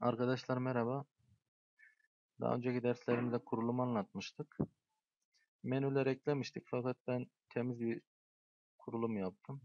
Arkadaşlar merhaba. Daha önceki derslerimizde kurulumu anlatmıştık. Menüler eklemiştik fakat ben temiz bir kurulum yaptım.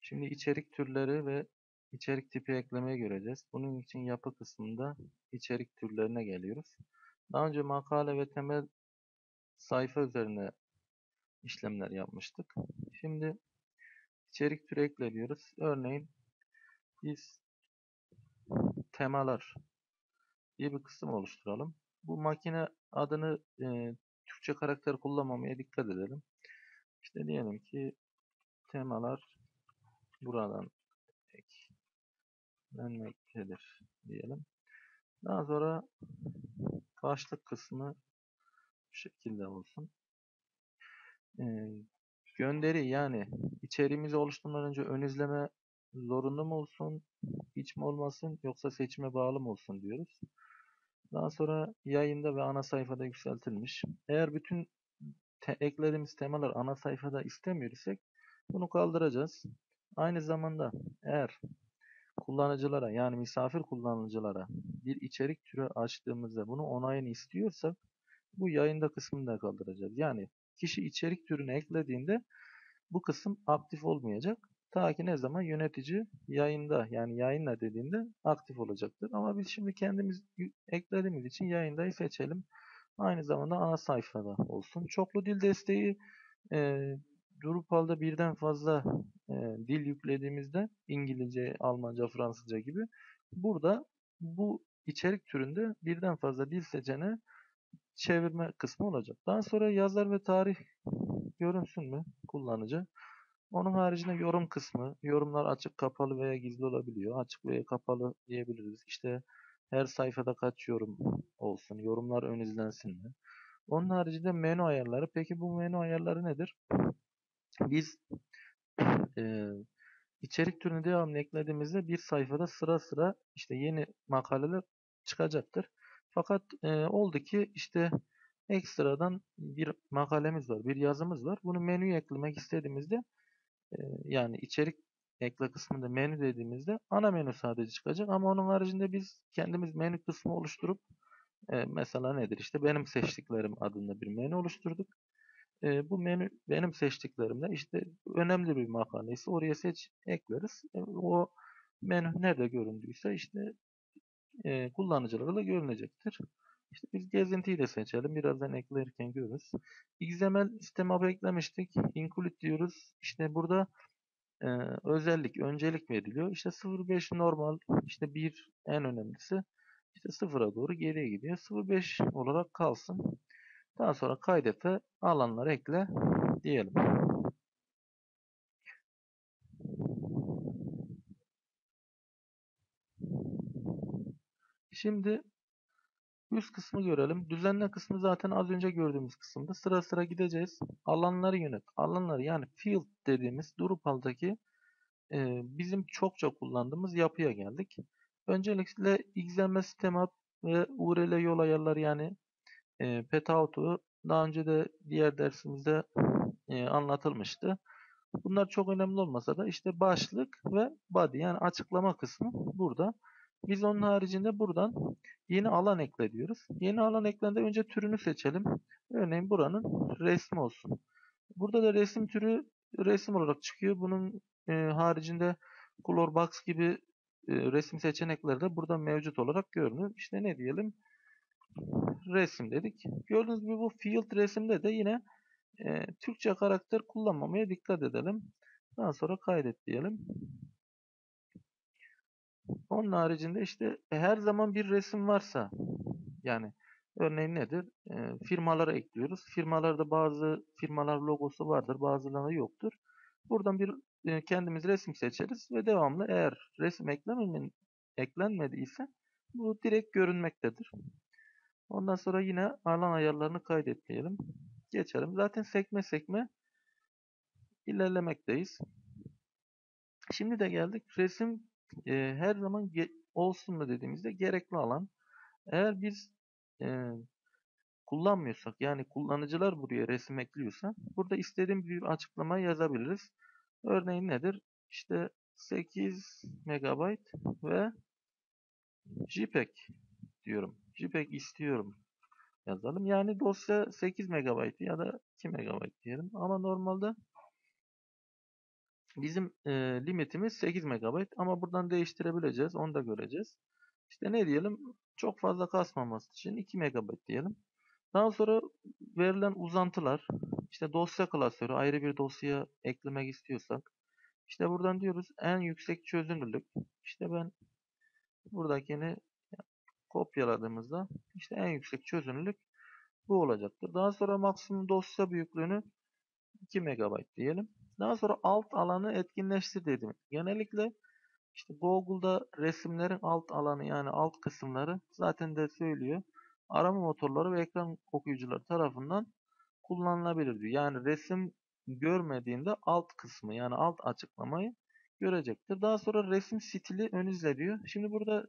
Şimdi içerik türleri ve içerik tipi eklemeyi göreceğiz. Bunun için yapı kısmında içerik türlerine geliyoruz. Daha önce makale ve temel sayfa üzerine işlemler yapmıştık. Şimdi içerik türü ekle diyoruz. Örneğin biz temalar diye bir kısım oluşturalım. Bu makine adını e, Türkçe karakter kullanmamaya dikkat edelim. İşte diyelim ki temalar buradan eklenmektedir diyelim. Daha sonra başlık kısmı bu şekilde olsun. E, gönderi yani içeriğimizi oluşturmadan önce ön izleme zorunlu mu olsun, mi olmasın yoksa seçime bağlı mı olsun diyoruz. Daha sonra yayında ve ana sayfada yükseltilmiş. Eğer bütün te eklediğimiz temalar ana sayfada istemiyor isek bunu kaldıracağız. Aynı zamanda eğer kullanıcılara yani misafir kullanıcılara bir içerik türü açtığımızda bunu onayını istiyorsak bu yayında kısmını da kaldıracağız. Yani kişi içerik türünü eklediğinde bu kısım aktif olmayacak. Ta ki ne zaman yönetici yayında yani yayınla dediğinde aktif olacaktır. Ama biz şimdi kendimiz eklediğimiz için yayındayı seçelim. Aynı zamanda ana sayfada olsun. Çoklu dil desteği e, Drupal'da birden fazla e, dil yüklediğimizde İngilizce, Almanca, Fransızca gibi burada bu içerik türünde birden fazla dil seçeneği çevirme kısmı olacak. Daha sonra yazar ve tarih görünsün mü kullanıcı? Onun haricinde yorum kısmı, yorumlar açık, kapalı veya gizli olabiliyor. Açık veya kapalı diyebiliriz. İşte her sayfada kaç yorum olsun, yorumlar ön izlensin mi? Onun haricinde menü ayarları. Peki bu menü ayarları nedir? Biz e, içerik türünü devamlı eklediğimizde bir sayfada sıra sıra işte yeni makaleler çıkacaktır. Fakat e, oldu ki işte ekstradan bir makalemiz var, bir yazımız var. Bunu menüye eklemek istediğimizde yani içerik ekle kısmında menü dediğimizde ana menü sadece çıkacak ama onun haricinde biz kendimiz menü kısmı oluşturup mesela nedir işte benim seçtiklerim adında bir menü oluşturduk. Bu menü benim seçtiklerimde işte önemli bir makale ise oraya seç ekleriz. E, o menü nerede göründüyse işte e, kullanıcılarla görünecektir. İşte biz gezintiyi de seçelim. Birazdan eklerken görürüz. XML sisteme eklemiştik. Include diyoruz. İşte burada e, özellik, öncelik veriliyor. İşte 0.5 normal, işte 1 en önemlisi. İşte 0'a doğru geriye gidiyor. 0.5 olarak kalsın. Daha sonra kaydete alanları ekle diyelim. Şimdi Üst kısmı görelim. Düzenle kısmı zaten az önce gördüğümüz kısımda. Sıra sıra gideceğiz. Alanları yönet. Alanları yani field dediğimiz Drupal'daki e, bizim çokça kullandığımız yapıya geldik. Öncelikle XML sistem ve URL yol ayarları yani e, petauto daha önce de diğer dersimizde e, anlatılmıştı. Bunlar çok önemli olmasa da işte başlık ve body yani açıklama kısmı burada. Biz onun haricinde buradan yeni alan ekle diyoruz. Yeni alan eklende önce türünü seçelim. Örneğin buranın resmi olsun. Burada da resim türü resim olarak çıkıyor. Bunun e, haricinde color box gibi e, resim seçenekleri de burada mevcut olarak görünüyor. İşte ne diyelim? Resim dedik. Gördüğünüz gibi bu field resimde de yine e, Türkçe karakter kullanmamaya dikkat edelim. Daha sonra kaydet diyelim. Onun haricinde işte her zaman bir resim varsa yani örneğin nedir? E, firmalara ekliyoruz. Firmalarda bazı firmalar logosu vardır, bazılarında yoktur. Buradan bir e, kendimiz resim seçeriz ve devamlı eğer resim eklenmedi, eklenmediyse bu direkt görünmektedir. Ondan sonra yine alan ayarlarını kaydetmeyelim. Geçelim. Zaten sekme sekme ilerlemekteyiz. Şimdi de geldik resim e, her zaman olsun mu dediğimizde gerekli alan. Eğer biz e, kullanmıyorsak yani kullanıcılar buraya resim ekliyorsa burada istediğim bir açıklama yazabiliriz. Örneğin nedir? İşte 8 MB ve JPEG diyorum. JPEG istiyorum yazalım. Yani dosya 8 MB ya da 2 MB diyelim. Ama normalde bizim e, limitimiz 8 MB ama buradan değiştirebileceğiz. Onu da göreceğiz. İşte ne diyelim? Çok fazla kasmaması için 2 MB diyelim. Daha sonra verilen uzantılar, işte dosya klasörü ayrı bir dosyaya eklemek istiyorsak, işte buradan diyoruz en yüksek çözünürlük. İşte ben buradakini kopyaladığımızda işte en yüksek çözünürlük bu olacaktır. Daha sonra maksimum dosya büyüklüğünü 2 MB diyelim. Daha sonra alt alanı etkinleştir dedim. Genellikle işte Google'da resimlerin alt alanı yani alt kısımları zaten de söylüyor. Arama motorları ve ekran okuyucuları tarafından kullanılabilir diyor. Yani resim görmediğinde alt kısmı yani alt açıklamayı görecektir. Daha sonra resim stili ön izle diyor. Şimdi burada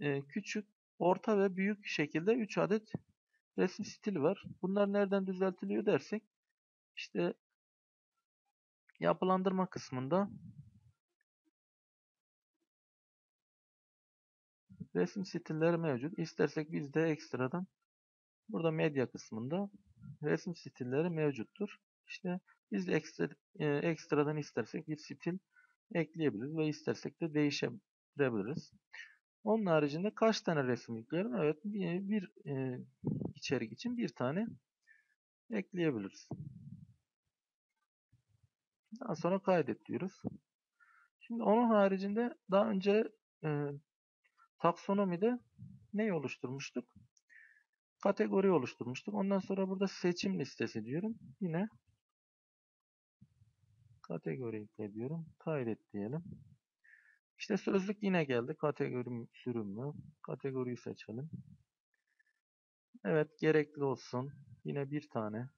e, küçük, orta ve büyük şekilde 3 adet resim stili var. Bunlar nereden düzeltiliyor dersek işte yapılandırma kısmında resim stilleri mevcut. İstersek biz de ekstradan burada medya kısmında resim stilleri mevcuttur. İşte biz de ekstra, e, ekstradan istersek bir stil ekleyebiliriz ve istersek de değiştirebiliriz. Onun haricinde kaç tane resim yükleyelim? Evet bir, bir e, içerik için bir tane ekleyebiliriz. Daha sonra kaydet diyoruz. Şimdi onun haricinde daha önce e, taksonomide ne oluşturmuştuk? Kategori oluşturmuştuk. Ondan sonra burada seçim listesi diyorum. Yine kategori ekle diyorum. Kaydet diyelim. İşte sözlük yine geldi. Kategori sürüm mü? Kategoriyi seçelim. Evet gerekli olsun. Yine bir tane.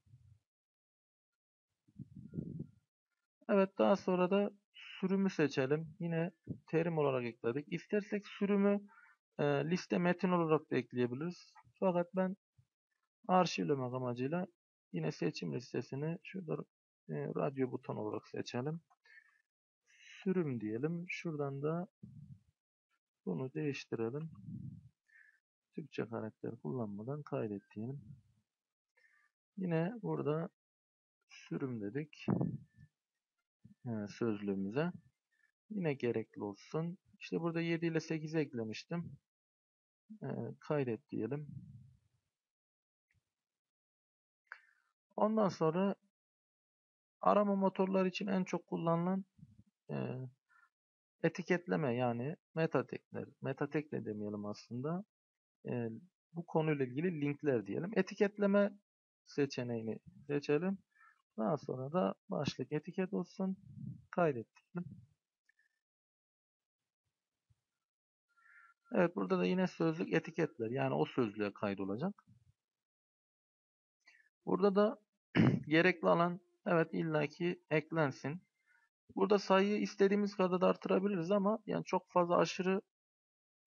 Evet daha sonra da sürümü seçelim. Yine terim olarak ekledik. İstersek sürümü e, liste metin olarak da ekleyebiliriz. Fakat ben arşivlemek amacıyla yine seçim listesini şurada e, radyo buton olarak seçelim. Sürüm diyelim. Şuradan da bunu değiştirelim. Türkçe karakter kullanmadan kaydet diyelim. Yine burada sürüm dedik sözlüğümüze. Yine gerekli olsun. İşte burada 7 ile 8 eklemiştim. E, kaydet diyelim. Ondan sonra arama motorları için en çok kullanılan e, etiketleme yani meta tekler. Meta tek de demeyelim aslında. E, bu konuyla ilgili linkler diyelim. Etiketleme seçeneğini seçelim. Daha sonra da başlık etiket olsun. Kaydettim. Evet burada da yine sözlük etiketler. Yani o sözlüğe kaydolacak. Burada da gerekli alan evet illaki eklensin. Burada sayıyı istediğimiz kadar da artırabiliriz ama yani çok fazla aşırı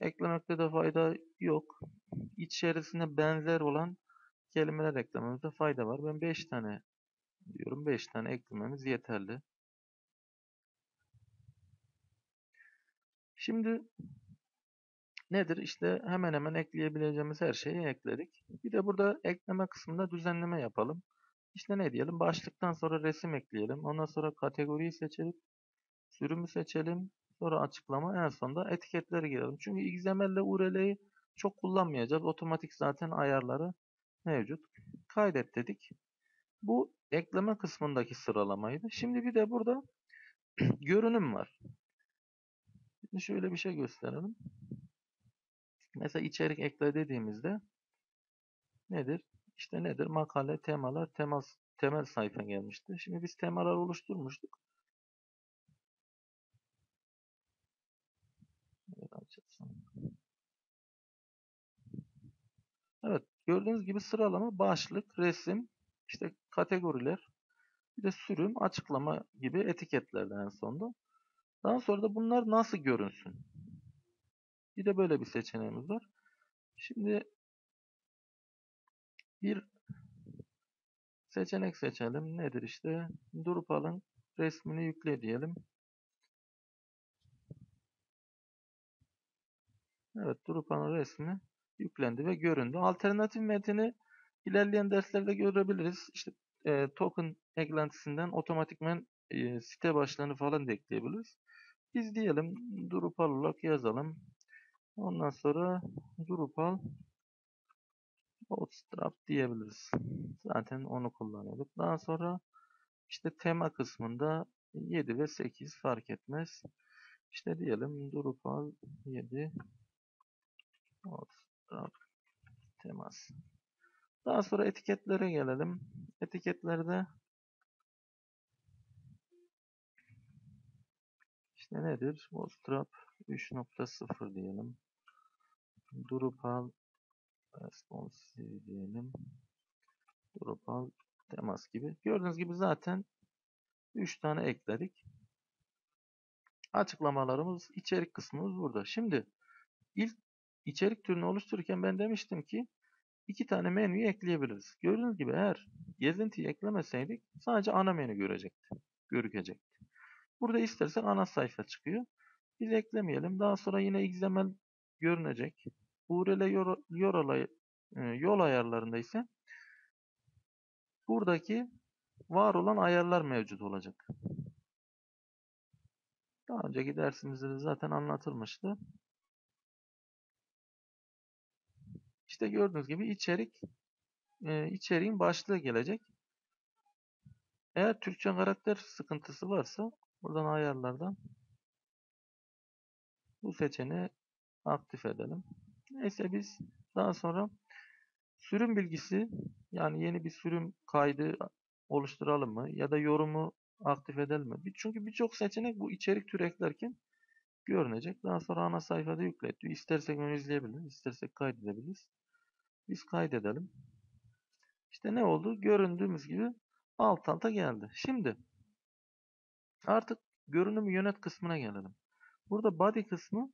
eklemekte de fayda yok. İçerisinde benzer olan kelimeler eklememizde fayda var. Ben 5 tane diyorum. 5 tane eklememiz yeterli. Şimdi nedir? İşte hemen hemen ekleyebileceğimiz her şeyi ekledik. Bir de burada ekleme kısmında düzenleme yapalım. İşte ne diyelim? Başlıktan sonra resim ekleyelim. Ondan sonra kategoriyi seçelim. Sürümü seçelim. Sonra açıklama. En sonunda etiketleri girelim. Çünkü XML ile URL'yi çok kullanmayacağız. Otomatik zaten ayarları mevcut. Kaydet dedik. Bu ekleme kısmındaki sıralamaydı. Şimdi bir de burada görünüm var. Şimdi şöyle bir şey gösterelim. Mesela içerik ekle dediğimizde nedir? İşte nedir? Makale, temalar, temel, temel sayfa gelmişti. Şimdi biz temalar oluşturmuştuk. Evet, gördüğünüz gibi sıralama başlık, resim, işte kategoriler, bir de sürüm, açıklama gibi etiketlerden en sonunda. Daha sonra da bunlar nasıl görünsün? Bir de böyle bir seçeneğimiz var. Şimdi bir seçenek seçelim. Nedir işte? Drupal'ın resmini yükle diyelim. Evet Drupal'ın resmi yüklendi ve göründü. Alternatif metini ilerleyen derslerde görebiliriz. İşte e, token eklentisinden otomatikmen e, site başlığını falan da ekleyebiliriz. Biz diyelim Drupal olarak yazalım. Ondan sonra Drupal Bootstrap diyebiliriz. Zaten onu kullanıyorduk. Daha sonra işte tema kısmında 7 ve 8 fark etmez. İşte diyelim Drupal 7 Bootstrap temas. Daha sonra etiketlere gelelim. Etiketlerde işte nedir? Bootstrap 3.0 diyelim. Drupal responsive diyelim. Drupal temas gibi. Gördüğünüz gibi zaten 3 tane ekledik. Açıklamalarımız, içerik kısmımız burada. Şimdi ilk içerik türünü oluştururken ben demiştim ki iki tane menüyü ekleyebiliriz. Gördüğünüz gibi eğer gezintiyi eklemeseydik sadece ana menü görecekti. Görükecekti. Burada istersek ana sayfa çıkıyor. Biz eklemeyelim. Daha sonra yine XML görünecek. URL yol, yol, e, yol ayarlarında ise buradaki var olan ayarlar mevcut olacak. Daha önceki dersimizde de zaten anlatılmıştı. İşte gördüğünüz gibi içerik e, içeriğin başlığı gelecek. Eğer Türkçe karakter sıkıntısı varsa buradan ayarlardan bu seçeneği aktif edelim. Neyse biz daha sonra sürüm bilgisi yani yeni bir sürüm kaydı oluşturalım mı ya da yorumu aktif edelim mi? Çünkü birçok seçenek bu içerik türü eklerken görünecek. Daha sonra ana sayfada yüklet İstersek onu izleyebiliriz, istersek kaydedebiliriz. Biz kaydedelim. İşte ne oldu? Göründüğümüz gibi alt alta geldi. Şimdi artık görünüm yönet kısmına gelelim. Burada body kısmı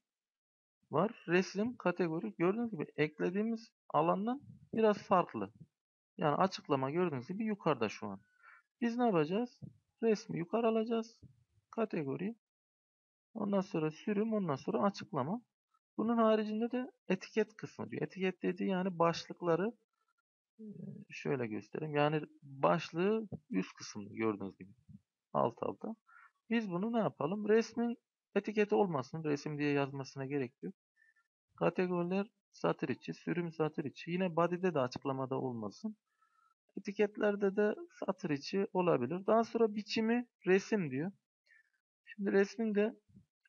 var. Resim, kategori. Gördüğünüz gibi eklediğimiz alandan biraz farklı. Yani açıklama gördüğünüz gibi yukarıda şu an. Biz ne yapacağız? Resmi yukarı alacağız. Kategori. Ondan sonra sürüm. Ondan sonra açıklama. Bunun haricinde de etiket kısmı diyor. Etiket dediği yani başlıkları şöyle göstereyim. Yani başlığı üst kısımda gördüğünüz gibi. Alt alta. Biz bunu ne yapalım? Resmin etiketi olmasın. Resim diye yazmasına gerek yok. Kategoriler satır içi, sürüm satır içi. Yine body'de de açıklamada olmasın. Etiketlerde de satır içi olabilir. Daha sonra biçimi resim diyor. Şimdi resmin de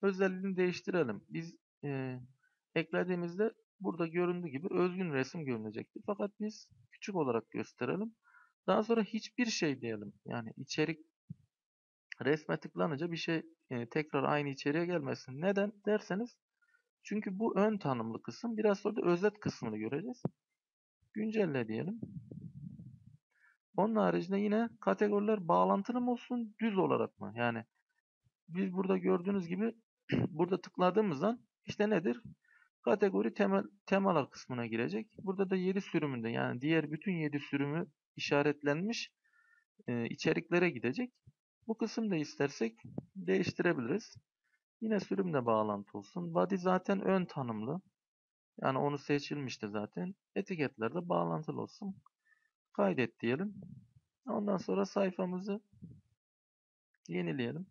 özelliğini değiştirelim. Biz e, eklediğimizde burada göründüğü gibi özgün resim görünecekti. Fakat biz küçük olarak gösterelim. Daha sonra hiçbir şey diyelim. Yani içerik resme tıklanınca bir şey e, tekrar aynı içeriğe gelmesin. Neden derseniz çünkü bu ön tanımlı kısım. Biraz sonra da özet kısmını göreceğiz. Güncelle diyelim. Onun haricinde yine kategoriler bağlantılı mı olsun düz olarak mı? Yani biz burada gördüğünüz gibi burada tıkladığımızdan işte nedir? Kategori temel, temalar kısmına girecek. Burada da 7 sürümünde yani diğer bütün 7 sürümü işaretlenmiş e, içeriklere gidecek. Bu kısımda istersek değiştirebiliriz. Yine sürümle bağlantı olsun. Body zaten ön tanımlı. Yani onu seçilmişti zaten. Etiketlerde bağlantılı olsun. Kaydet diyelim. Ondan sonra sayfamızı yenileyelim.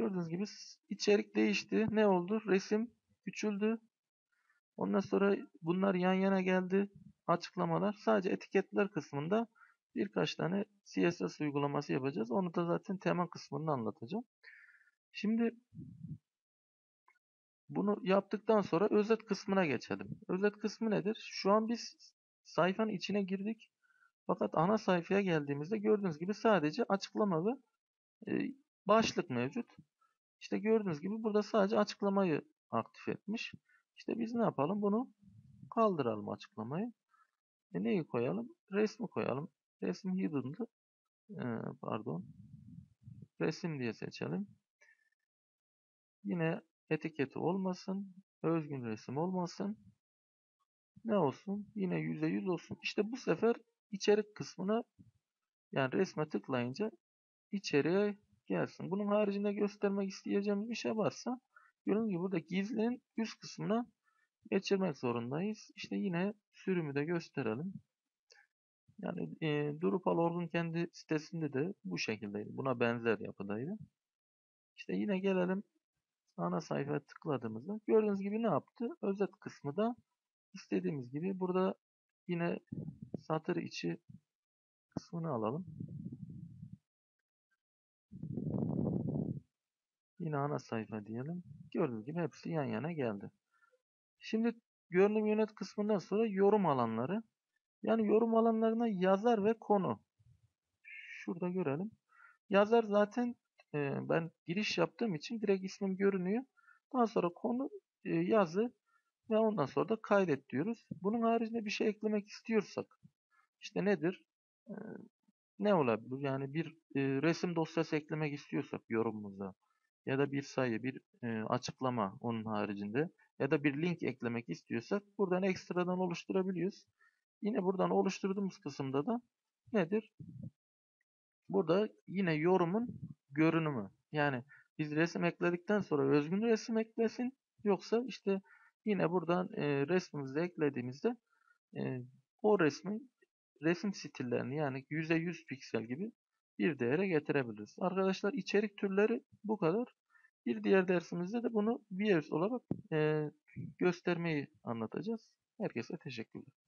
Gördüğünüz gibi içerik değişti. Ne oldu? Resim küçüldü. Ondan sonra bunlar yan yana geldi. Açıklamalar. Sadece etiketler kısmında birkaç tane CSS uygulaması yapacağız. Onu da zaten tema kısmında anlatacağım. Şimdi bunu yaptıktan sonra özet kısmına geçelim. Özet kısmı nedir? Şu an biz sayfanın içine girdik. Fakat ana sayfaya geldiğimizde gördüğünüz gibi sadece açıklama e, başlık mevcut. İşte gördüğünüz gibi burada sadece açıklamayı aktif etmiş. İşte biz ne yapalım? Bunu kaldıralım açıklamayı. E neyi koyalım? Resmi koyalım. Resim hidden'dı. Ee, pardon. Resim diye seçelim. Yine etiketi olmasın. Özgün resim olmasın. Ne olsun? Yine %100 olsun. İşte bu sefer içerik kısmına yani resme tıklayınca içeriye gelsin. Bunun haricinde göstermek isteyeceğimiz bir şey varsa gördüğünüz gibi burada gizlinin üst kısmına geçirmek zorundayız. İşte yine sürümü de gösterelim. Yani e, Drupal org'un kendi sitesinde de bu şekildeydi. Buna benzer yapıdaydı. İşte yine gelelim ana sayfaya tıkladığımızda gördüğünüz gibi ne yaptı? Özet kısmı da istediğimiz gibi burada yine satır içi kısmını alalım. Yine ana sayfa diyelim. Gördüğünüz gibi hepsi yan yana geldi. Şimdi görünüm yönet kısmından sonra yorum alanları. Yani yorum alanlarına yazar ve konu. Şurada görelim. Yazar zaten e, ben giriş yaptığım için direkt ismim görünüyor. Daha sonra konu e, yazı ve ondan sonra da kaydet diyoruz. Bunun haricinde bir şey eklemek istiyorsak işte nedir? E, ne olabilir? Yani bir e, resim dosyası eklemek istiyorsak yorumumuza ya da bir sayı, bir e, açıklama onun haricinde ya da bir link eklemek istiyorsak buradan ekstradan oluşturabiliyoruz. Yine buradan oluşturduğumuz kısımda da nedir? Burada yine yorumun görünümü. Yani biz resim ekledikten sonra özgün resim eklesin yoksa işte yine buradan e, resmimizi eklediğimizde e, o resmin resim stillerini yani %100 piksel gibi bir değere getirebiliriz. Arkadaşlar içerik türleri bu kadar. Bir diğer dersimizde de bunu Views olarak e, göstermeyi anlatacağız. Herkese teşekkürler.